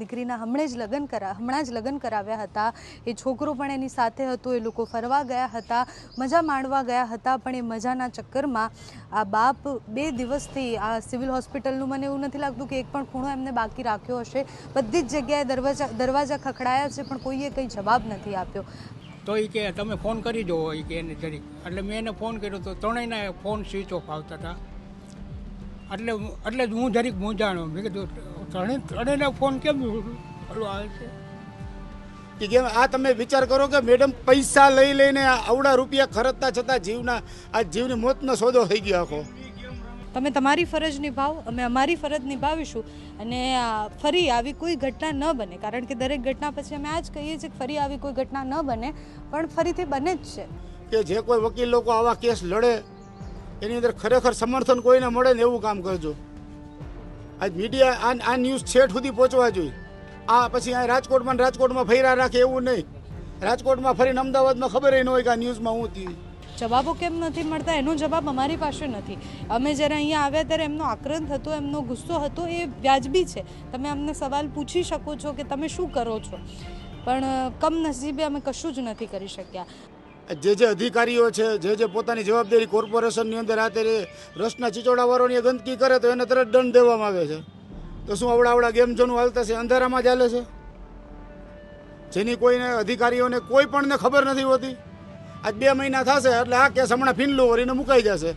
દીકરીના હમણાં જ લગ્ન કરા, હમણાં જ લગ્ન કરાવ્યા હતા. એ છોકરો પણ એની સાથે હતો, એ લોકો ફરવા ગયા હતા, મજા માણવા ગયા હતા, પણ એ મજાના ચક્કરમાં આ બાપ બે દિવસથી આ સિવિલ હોસ્પિટલનું મને એવું નથી લાગતું કે એક પણ ખૂણો એમને બાકી રાખ્યો હશે. બધી જ જગ્યાએ દરવાજા દરવાજા ખખડાયા છે, પણ કોઈએ કંઈ જવાબ નથી આપ્યો. તો એ કે તમે ફોન કરી જુઓ એ કે એને જરીક. એટલે મેં એને ફોન કર્યો તો ત્રણેયના ફોન સ્વિચ ઓફ આવતા હતા. એટલે એટલે જ હું જરીક મૂંઝાણો. મેં કીધું ત્રણેય ત્રણેયના ફોન કેમ ઓલું આવે છે? કે કેમ આ તમે વિચાર કરો કે મેડમ પૈસા લઈ લઈને આવડા અવડા રૂપિયા ખર્ચતા છતાં જીવના આ જીવની મોતનો સોદો થઈ ગયો આખો. તમે તમારી ફરજ નિભાવો અમે અમારી ફરજ નિભાવીશું અને આ, ફરી આવી કોઈ ઘટના ન બને. કારણ કે દરેક ઘટના પછી અમે આ જ કહીએ છીએ કે ફરી આવી કોઈ ઘટના ન બને પણ ફરીથી બને જ છે. કે જે કોઈ વકીલ લોકો આવા કેસ લડે એની અંદર ખરેખર સમર્થન કોઈને મળે ને એવું કામ કરજો. આજ મીડિયા આ આ ન્યૂઝ છેઠ સુધી પહોંચવા જોઈએ. આ પછી આ રાજકોટમાં રાજકોટમાં ફૈરા રાખે એવું નહીં. રાજકોટમાં ફરીને અમદાવાદમાં ખબર ન હોય કે આ ન્યૂઝમાં હું હતી. જવાબો કેમ નથી મળતા? એનો જવાબ અમારી પાસે નથી. અમે જ્યારે અહીંયા આવ્યા ત્યારે એમનો આક્રંત હતો એમનો ગુસ્સો હતો એ વ્યાજબી છે. તમે અમને સવાલ પૂછી શકો છો કે તમે શું કરો છો? પણ કમનસીબે અમે કશું જ નથી કરી શક્યા. જે જે અધિકારીઓ છે, જે જે પોતાની જવાબદારી કોર્પોરેશનની અંદર અત્યારે રસના ચીચોડાવાળોની ગંદકી કરે તો એને તરત દંડ દેવામાં આવે છે. તો શું આવડા આવડા ગેમ જોનું હાલતા છે? અંધારામાં ચાલે છે? જેની કોઈને અધિકારીઓને કોઈ પણને ખબર નથી હોતી? આજ બે મહિના થશે, એટલે આ કેસ હમણાં ફીનલું વળીને મુકાઈ જશે.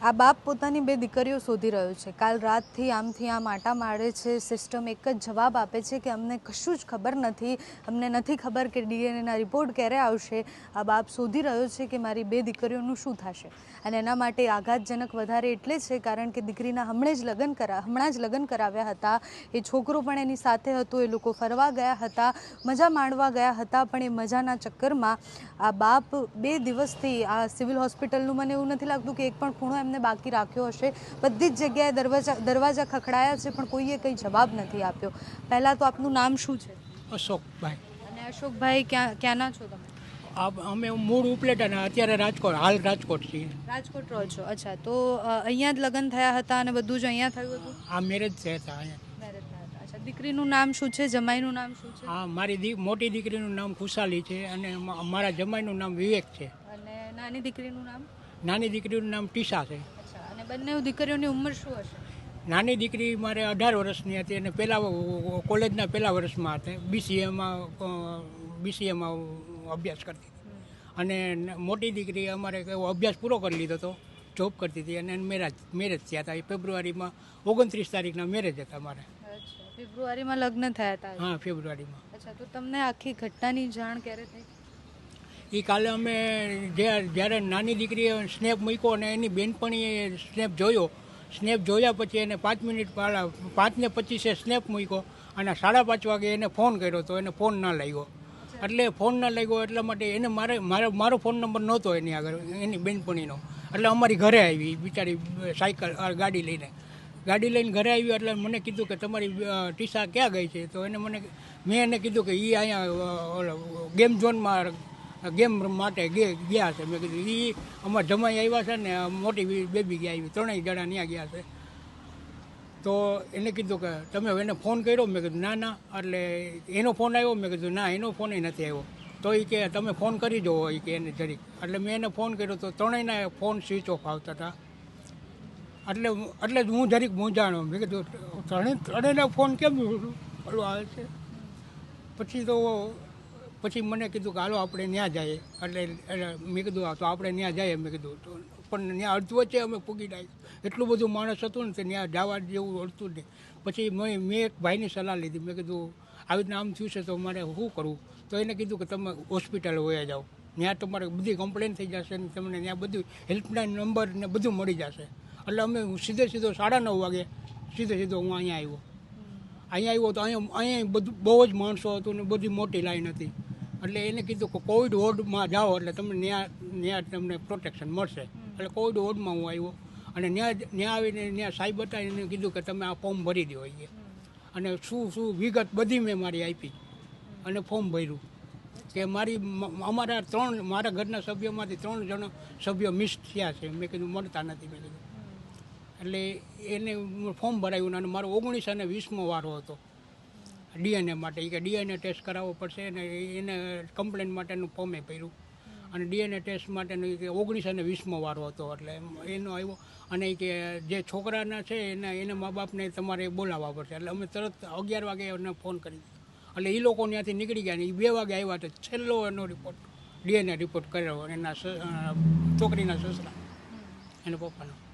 આ બાપ પોતાની બે દીકરીઓ શોધી રહ્યો છે. કાલ રાતથી આમથી આમ આટા મારે છે. સિસ્ટમ એક જ જવાબ આપે છે કે અમને કશું જ ખબર નથી. અમને નથી ખબર કે ડીએનએના રિપોર્ટ ક્યારે આવશે. આ બાપ શોધી રહ્યો છે કે મારી બે દીકરીઓનું શું થશે. અને એના માટે આઘાતજનક વધારે એટલે છે કારણ કે દીકરીના હમણે જ લગ્ન કરા, હમણાં જ લગ્ન કરાવ્યા હતા. એ છોકરો પણ એની સાથે હતો. એ લોકો ફરવા ગયા હતા. મજા માણવા ગયા હતા, પણ એ મજાના ચક્કરમાં આ બાપ બે દિવસથી આ સિવિલ હોસ્પિટલનું મને એવું નથી લાગતું કે એક પણ ખૂણો એમને બાકી રાખ્યો હશે. બધી જ જગ્યાએ દરવાજા દરવાજા ખખડાયા છે પણ કોઈએ કંઈ જવાબ નથી આપ્યો. પહેલાં તો આપનું નામ શું છે? અશોકભાઈ. અને અશોકભાઈ ક્યાં ક્યાંના છો તમે? આ અમે મૂળ ઉપલેટાના અત્યારે રાજકોટ હાલ રાજકોટ છીએ. રાજકોટ રહો છો. અચ્છા તો અહીંયા જ લગ્ન થયા હતા અને બધું જ અહીંયા થયું હતું? આ મેરેજ છે હતા અહીંયા. અચ્છા દીકરીનું નામ શું છે? જમાઈનું નામ શું છે? હા મારી દી મોટી દીકરીનું નામ ખુશાલી છે અને મારા જમાઈનું નામ વિવેક છે. અને નાની દીકરીનું નામ? નાની દીકરીનું નામ ટીસા છે. અચ્છા અને બંને દીકરીઓની ઉંમર શું હશે? નાની દીકરી મારે અઢાર વર્ષની હતી અને પહેલા કોલેજના પહેલાં વર્ષમાં હતી. બીસીએમાં બીસીએમાં અભ્યાસ કરતી હતી. અને મોટી દીકરી અમારે અભ્યાસ પૂરો કરી લીધો હતો. જોબ કરતી હતી અને મેરેજ મેરેજ થયા હતા. એ ફેબ્રુઆરીમાં ઓગણત્રીસ તારીખના મેરેજ હતા મારે ફેબ્રુઆરીમાં લગ્ન થયા હતા. હા ફેબ્રુઆરીમાં. અચ્છા તો તમને આખી ઘટનાની જાણ ક્યારે થઈ? એ કાલે અમે જ્યાં- જ્યારે નાની દીકરીએ સ્નેપ મૂક્યો અને એની બેનપણીએ સ્નેપ જોયો. સ્નેપ જોયા પછી એને પાંચ મિનિટ પહેલાં પાંચને પચીસે સ્નેપ મૂક્યો અને સાડા પાંચ વાગે એને ફોન કર્યો તો એને ફોન ના લાગ્યો. એટલે ફોન ના લાગ્યો એટલા માટે એને મારે મારે મારો ફોન નંબર નહોતો એની આગળ, એની બેનપણીનો. એટલે અમારી ઘરે આવી બિચારી સાયકલ ગાડી લઈને. ગાડી લઈને ઘરે આવી એટલે મને કીધું કે તમારી ટીસા ક્યાં ગઈ છે? તો એને મને, મેં એને કીધું કે એ અહીંયા ગેમ ઝોનમાં ગેમ માટે ગયા છે. મેં કીધું એ અમારા જમાઈ આવ્યા છે ને, મોટી બેબી ગયા આવી ત્રણેય જણા ત્યાં ગયા છે. તો એને કીધું કે, તમે એને ફોન કર્યો? મેં કીધું, ના ના. એટલે એનો ફોન આવ્યો? મેં કીધું, ના, એનો ફોન નથી આવ્યો. તો એ કે, તમે ફોન કરી જુઓ એ કે એને જરીક. એટલે મેં એને ફોન કર્યો તો ત્રણેયના ફોન સ્વિચ ઓફ આવતા હતા. એટલે એટલે જ હું જરીક મૂંઝાણો. મેં કીધું ત્રણેય ત્રણેયના ફોન કેમ આવે છે? પછી તો પછી મને કીધું કે, હાલો, આપણે ત્યાં જઈએ. એટલે મેં કીધું તો આપણે ત્યાં જઈએ. મેં કીધું, તો, પણ ત્યાં અડધું વચ્ચે અમે પૂગી જાય એટલું બધું માણસ હતું ને, તે ત્યાં જવા જેવું અડતું જ નહીં. પછી મેં મેં એક ભાઈની સલાહ લીધી. મેં કીધું, આવી રીતના આમ થયું છે, તો મારે શું કરવું? તો એને કીધું કે, તમે હોસ્પિટલ વયા જાઓ. ત્યાં તમારે બધી કમ્પ્લેન થઈ જશે ને તમને ત્યાં બધું હેલ્પલાઇન નંબર ને બધું મળી જશે. એટલે અમે સીધે સીધો સાડા નવ વાગે સીધે સીધો હું અહીંયા આવ્યો. અહીંયા આવ્યો તો અહીંયા અહીંયા બધું, બહુ જ માણસો હતું ને, બધી મોટી લાઈન હતી. એટલે એને કીધું કે કોવિડ વોર્ડમાં જાઓ એટલે તમને ત્યાં ત્યાં તમને પ્રોટેક્શન મળશે. એટલે કોવિડ વોર્ડમાં હું આવ્યો. અને ત્યાં ત્યાં આવીને ત્યાં સાહેબ હતા એને કીધું કે તમે આ ફોર્મ ભરી દો એ અને શું શું વિગત બધી મેં મારી આપી. અને ફોર્મ ભર્યું. કે મારી અમારા ત્રણ મારા ઘરના સભ્યોમાંથી ત્રણ જણ સભ્યો મિસ થયા છે. મેં કીધું મળતા નથી મેં કીધું. એટલે એને ફોર્મ ભરાયું અને મારો ઓગણીસ અને વીસમો વારો હતો. ડીએનએ માટે. કે ડીએનએ ટેસ્ટ કરાવવો પડશે અને એને કમ્પ્લેન માટેનું ફોર્મે ભર્યું. અને ડીએનએ ટેસ્ટ માટેનું કે ઓગણીસ અને વીસમો વારો હતો એટલે એનો આવ્યો. અને કે જે છોકરાના છે એના, એને મા બાપને તમારે બોલાવવા પડશે. એટલે અમે તરત અગિયાર વાગે એને ફોન કરી એટલે એ લોકો ત્યાંથી નીકળી ગયા ને એ બે વાગે આવ્યા તો છેલ્લો એનો રિપોર્ટ ડીએનએ રિપોર્ટ કર્યો એના છોકરીના સસરા, એના પપ્પાનો.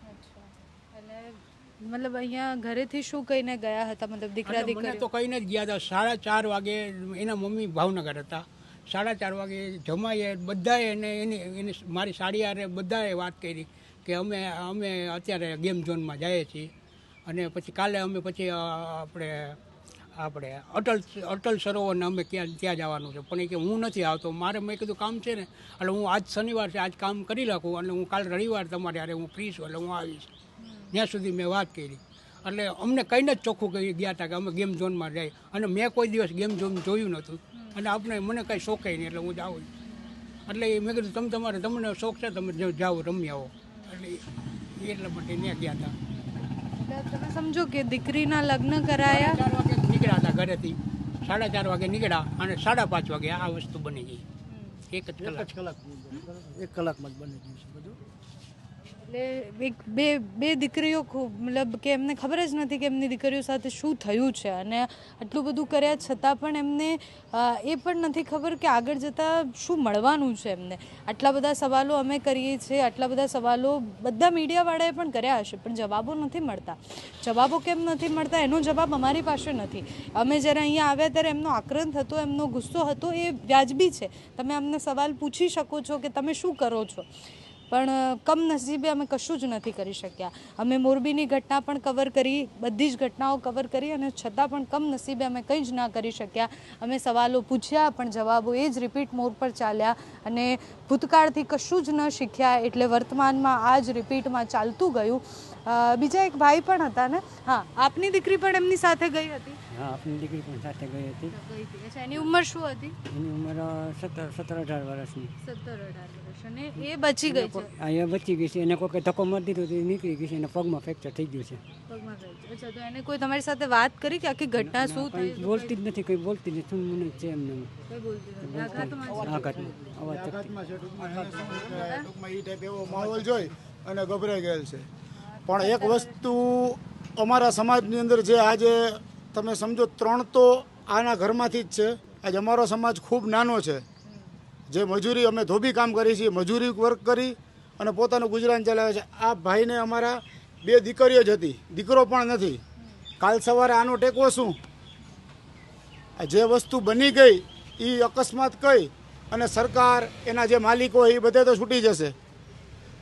મતલબ અહીંયા ઘરેથી શું કહીને ગયા હતા? મતલબ દીકરા દીકરા તો કહીને જ ગયા હતા. સાડા ચાર વાગે એના મમ્મી ભાવનગર હતા. સાડા ચાર વાગે જમાઈએ બધાએ એને એની એની મારી સાડી હારે બધાએ વાત કરી કે અમે અમે અત્યારે ગેમ ઝોનમાં જઈએ છીએ. અને પછી કાલે અમે પછી આપણે આપણે અટલ અટલ સરોવરને અમે ક્યાં ત્યાં જવાનું છે. પણ એ કે હું નથી આવતો. મારે મેં કીધું કામ છે ને એટલે હું આજ શનિવાર છે આજ કામ કરી રાખું અને હું કાલ રવિવાર તમારે હારે હું ફ્રી છું એટલે હું આવીશ. ત્યાં સુધી મેં વાત કરી. એટલે અમને કહીને જ ચોખ્ખું કહી ગયા હતા કે અમે ગેમ ઝોનમાં જાય. અને મેં કોઈ દિવસ ગેમ ઝોન જોયું નહોતું. અને આપણે મને કંઈ શોખે નહીં એટલે હું જાઉં. એટલે એ મેં કીધું તમે તમારે તમને શોખ છે તમે જાઓ રમી આવો. એટલે એ- એટલા માટે ત્યાં ગયા હતા તમે સમજો કે દીકરીના લગ્ન કરાયા? ચાર વાગે નીકળ્યા હતા ઘરેથી. સાડા ચાર વાગે નીકળ્યા અને સાડા પાંચ વાગે આ વસ્તુ બની ગઈ. એક જ કલાક કલાક. એક કલાકમાં જ બની ગયું છે બધું. એટલે એક બે બે દીકરીઓ ખૂબ મતલબ કે એમને ખબર જ નથી કે એમની દીકરીઓ સાથે શું થયું છે. અને આટલું બધું કર્યા છતાં પણ એમને એ પણ નથી ખબર કે આગળ જતાં શું મળવાનું છે એમને. આટલા બધા સવાલો અમે કરીએ છીએ. આટલા બધા સવાલો બધા મીડિયાવાળાએ પણ કર્યા હશે, પણ જવાબો નથી મળતા. જવાબો કેમ નથી મળતા? એનો જવાબ અમારી પાસે નથી. અમે જ્યારે અહીંયા આવ્યા ત્યારે એમનો આક્રંત હતો, એમનો ગુસ્સો હતો, એ વ્યાજબી છે. તમે અમને સવાલ પૂછી શકો છો કે તમે શું કરો છો? પણ કમનસીબે અમે કશું જ નથી કરી શક્યા. અમે મોરબીની ઘટના પણ કવર કરી, બધી જ ઘટનાઓ કવર કરી અને છતાં પણ કમનસીબે અમે કંઈ જ ના કરી શક્યા. અમે સવાલો પૂછ્યા, પણ જવાબો એ જ રિપીટ મોર પર ચાલ્યા અને ભૂતકાળથી કશું જ ન શીખ્યા એટલે વર્તમાનમાં આ જ રિપીટમાં ચાલતું ગયું. બીજા એક ભાઈ પણ હતા ને? હા, આપની દીકરી પણ એમની સાથે ગઈ હતી? હા આપની દીકરી પણ સાથે ગઈ હતી. ગઈ હતી. અચ્છા એની ઉંમર શું હતી? એની ઉંમર સત્તર સત્તર અઢાર વર્ષની. સત્તર અઢાર વર્ષ. અને એ બચી ગઈ છે? અહીંયા બચી ગઈ છે. એને કોઈ ધક્કો મારી દીધો તો એ નીકળી ગઈ છે. એને પગમાં ફ્રેક્ચર થઈ ગયું છે. પગમાં અચ્છા તો એને કોઈ તમારી સાથે વાત કરી કે આખી ઘટના શું થઈ? બોલતી જ નથી કંઈ બોલતી જ નથી. શું મને છે એમને? કંઈ બોલતી નથી. આઘાતમાં આઘાતમાં. અવાજ ટૂંકમાં એ ટાઈપ એવો માહોલ જોઈ અને ગભરાઈ ગયેલ છે. પણ એક વસ્તુ અમારા સમાજની અંદર જે આજે તમે સમજો, ત્રણ તો આના ઘરમાંથી જ છે. આજે અમારો સમાજ ખૂબ નાનો છે. જે મજૂરી અમે ધોબી કામ કરી છીએ, મજૂરી વર્ક કરી અને પોતાનું ગુજરાન ચલાવે છે. આ ભાઈને અમારા બે દીકરીઓ જ હતી. દીકરો પણ નથી. કાલ સવારે આનો ટેકો શું? જે વસ્તુ બની ગઈ એ અકસ્માત કઈ અને સરકાર, એના જે માલિકો હોય એ બધે તો છૂટી જશે.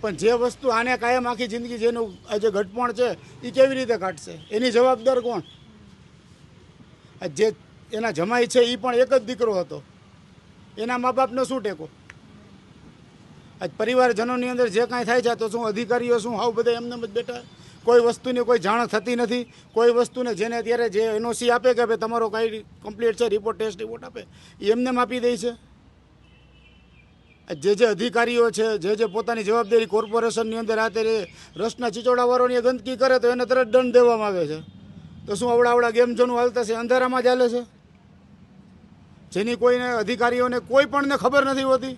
પણ જે વસ્તુ આને કાયમ આખી જિંદગી જેનું જે ઘટપણ છે એ કેવી રીતે કાઢશે? એની જવાબદાર કોણ? જે એના જમાઈ છે એ પણ એક જ દીકરો હતો. એના મા બાપને શું ટેકો? આજ પરિવારજનોની અંદર જે કાંઈ થાય છે તો શું અધિકારીઓ શું હાવ બધા એમને જ બેઠા? કોઈ વસ્તુની કોઈ જાણ થતી નથી. કોઈ વસ્તુને જેને અત્યારે જે એનઓસી આપે કે ભાઈ તમારો કાંઈ કમ્પ્લીટ છે, રિપોર્ટ, ટેસ્ટ, રિપોર્ટ આપે એ એમને આપી દે છે? આ જે જે અધિકારીઓ છે, જે જે પોતાની જવાબદારી કોર્પોરેશનની અંદર અત્યારે રસના ચીચોડાવાળોની ગંદકી કરે તો એને તરત દંડ દેવામાં આવે છે. તો શું આવડા આવડા ગેમ જોનું હાલતા છે અંધારામાં ચાલે છે? જેની કોઈને અધિકારીઓને કોઈ પણને ખબર નથી હોતી.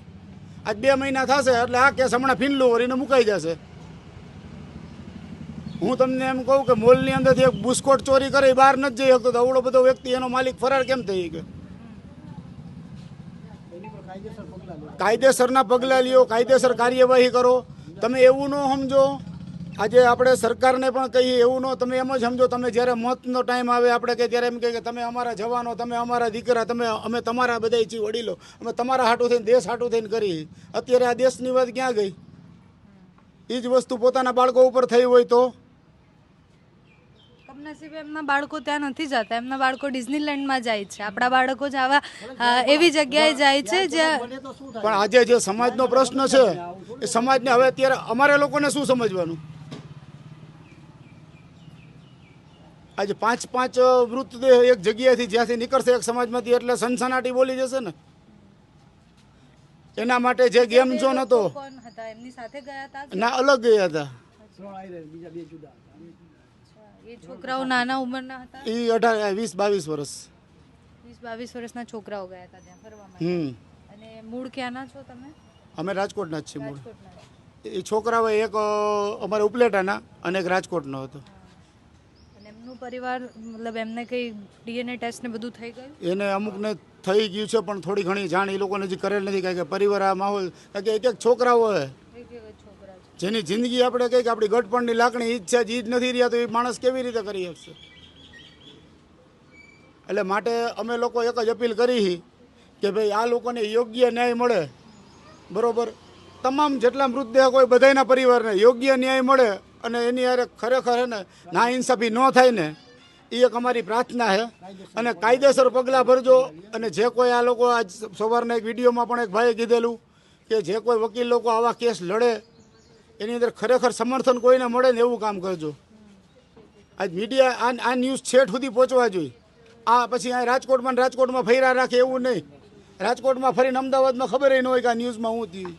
આજ બે મહિના થશે, એટલે આ કેસ હમણાં ફીનલું વરીને મુકાઈ જશે. હું તમને એમ કહું કે મોલની અંદરથી એક બુસ્કોટ ચોરી કરે બહાર નથી જઈ શકતો. તો અવડો બધો વ્યક્તિ, એનો માલિક ફરાર કેમ થઈ ગયો કાયદેસરના પગલાં લ્યો, કાયદેસર કાર્યવાહી કરો. તમે એવું ન સમજો આજે આપણે સરકારને પણ કહીએ એવું ન તમે એમ જ સમજો તમે જ્યારે મતનો ટાઈમ આવે આપણે કે ત્યારે એમ કહે કે તમે અમારા જવાનો તમે અમારા દીકરા તમે અમે તમારા બધા છીએ વડીલો અમે તમારા હાટું થઈને દેશ હાટું થઈને કરી અત્યારે આ દેશની વાત ક્યાં ગઈ? એ જ વસ્તુ પોતાના બાળકો ઉપર થઈ હોય તો? કમનસીબે એમના બાળકો ત્યાં નથી જતા એમના બાળકો ડિઝનીલેન્ડમાં જાય છે. આપણા બાળકો જ આવા એવી જગ્યાએ જાય છે જ્યાં પણ આજે જે સમાજનો પ્રશ્ન છે એ સમાજને હવે અત્યારે અમારે લોકોને શું સમજવાનું? આજે પાંચ પાંચ મૃતદેહ એક જગ્યાએથી જ્યાંથી નીકળશે એક સમાજમાંથી એટલે સનસનાટી બોલી જશે ને. એના માટે જે ગેમ ઝોન હતો ના અલગ ગયા હતા. છોકરાઓ નાના ઉંમરના હતા? એ અઢાર વીસ બાવીસ વર્ષ. વીસ બાવીસ વર્ષના છોકરાઓ ગયા હતા ત્યાં ફરવા માટે? હમ. અને મૂળ ક્યાંના છો તમે? અમે રાજકોટના જ છીએ મૂળ. એ છોકરાઓ એક અમારે ઉપલેટાના અને એક રાજકોટનો હતો. એમનું પરિવાર મતલબ એમને કઈ ડીએનએ ટેસ્ટ ને બધું થઈ ગયું? એને અમુકને થઈ ગયું છે પણ થોડી ઘણી જાણ એ લોકોને હજી કરેલ નથી કારણ કે પરિવાર આ માહોલ કારણ કે એક એક છોકરાઓ હોય. જેની જિંદગી આપણે કંઈક આપણી ગટપણની લાગણી ઈચ્છા જ છે જ નથી રહ્યા તો એ માણસ કેવી રીતે કરી શકશે? એટલે માટે અમે લોકો એક જ અપીલ કરી કે ભાઈ આ લોકોને યોગ્ય ન્યાય મળે. બરોબર? તમામ જેટલા મૃતદેહ કોઈ બધાયના પરિવારને યોગ્ય ન્યાય મળે અને એની અરે ખરેખર ને ના ઇન્સાફી ન થાય ને એ એક અમારી પ્રાર્થના છે અને કાયદેસર પગલાં ભરજો અને જે કોઈ આ લોકો આજ સવારના એક વિડીયોમાં પણ એક ભાઈએ કીધેલું કે જે કોઈ વકીલ લોકો આવા કેસ લડે, એની અંદર ખરેખર સમર્થન કોઈને મળે ને એવું કામ કરજો. આજ મીડિયા, આ આ ન્યૂઝ છેઠ સુધી પહોંચવા જોઈએ. આ પછી આ રાજકોટમાં રાજકોટમાં ફૈરા રાખે એવું નહીં. રાજકોટમાં ફરીને અમદાવાદમાં ખબર ન હોય કે આ ન્યૂઝમાં હું થયું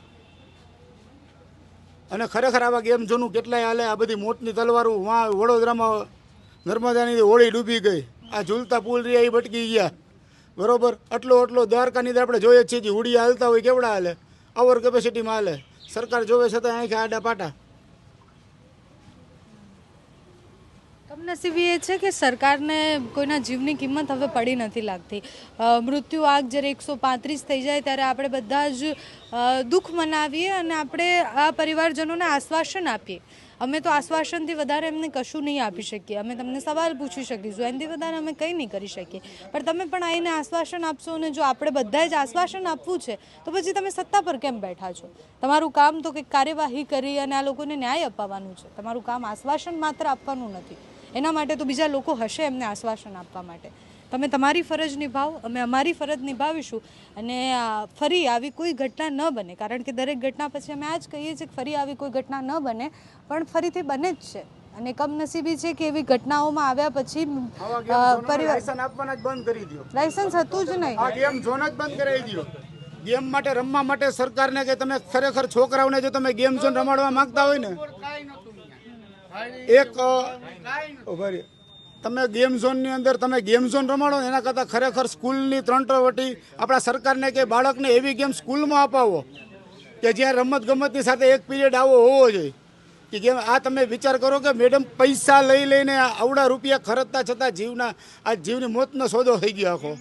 અને ખરેખર આવા ગેમ જોનું કેટલાય હાલે? આ બધી મોતની તલવારું વાં વડોદરામાં નર્મદાની હોળી ડૂબી ગઈ. આ ઝૂલતા પુલ રહ્યા, એ ભટકી ગયા. બરોબર? આટલો આટલો દ્વારકાની અંદર આપણે જોઈએ છીએ જે હોડી હાલતા હોય, કેવડા હાલે? ઓવર કેપેસિટીમાં હાલે. સરકાર જોવે છતાં આંખે આડા પાટા. કમનસીબી એ છે કે સરકારને કોઈના જીવની કિંમત હવે પડી નથી લાગતી. મૃત્યુ આગ જ્યારે એકસો પાંત્રીસ થઈ જાય ત્યારે આપણે બધા જ દુઃખ મનાવીએ અને આપણે આ પરિવારજનોને આશ્વાસન આપીએ. અમે તો આશ્વાસનથી વધારે એમને કશું નહીં આપી શકીએ. અમે તમને સવાલ પૂછી શકીશું. એનાથી વધારે અમે કંઈ નહીં કરી શકીએ. પણ તમે પણ આવીને આશ્વાસન આપશો અને જો આપણે બધાએ જ આશ્વાસન આપવું છે, તો પછી તમે સત્તા પર કેમ બેઠા છો? તમારું કામ તો કંઈક કાર્યવાહી કરી અને આ લોકોને ન્યાય અપાવવાનું છે. તમારું કામ આશ્વાસન માત્ર આપવાનું નથી. એના માટે તો બીજા લોકો હશે એમને આશ્વાસન આપવા માટે. તમે તમારી ફરજ નિભાવો અમે અમારી ફરજ નિભાવીશું અને ફરી આવી કોઈ ઘટના ન બને. કારણ કે દરેક ઘટના પછી અમે આ જ કહીએ છીએ કે ફરી આવી કોઈ ઘટના ન બને પણ ફરીથી બને જ છે. અને કમનસીબી છે કે એવી ઘટનાઓમાં આવ્યા પછી આવા અ, ગેમ ઝોનોને પરિવાર લાયસન્સ આપવાના જ બંધ કરી દો લાયસન્સ હતું જ નહીં. આ ગેમ ઝોન જ બંધ કરાવી દો ગેમ માટે રમવા માટે સરકારને કે તમે ખરેખર છોકરાઓને જો તમે ગેમ ઝોન રમાડવા માંગતા હોય ને એક. તમે ગેમ ઝોનની અંદર તમે ગેમ ઝોન રમાડો એના કરતાં ખરેખર સ્કૂલની ત્રણ વટી આપણા સરકારને કે બાળકને એવી ગેમ સ્કૂલમાં અપાવો કે જ્યાં રમત ગમતની સાથે એક પીરિયડ આવો હોવો જોઈએ કે જેમ આ તમે વિચાર કરો કે મેડમ પૈસા લઈ લઈને આવડા રૂપિયા ખર્ચતા છતાં જીવના, આ જીવની મોતનો સોદો થઈ ગયો આખો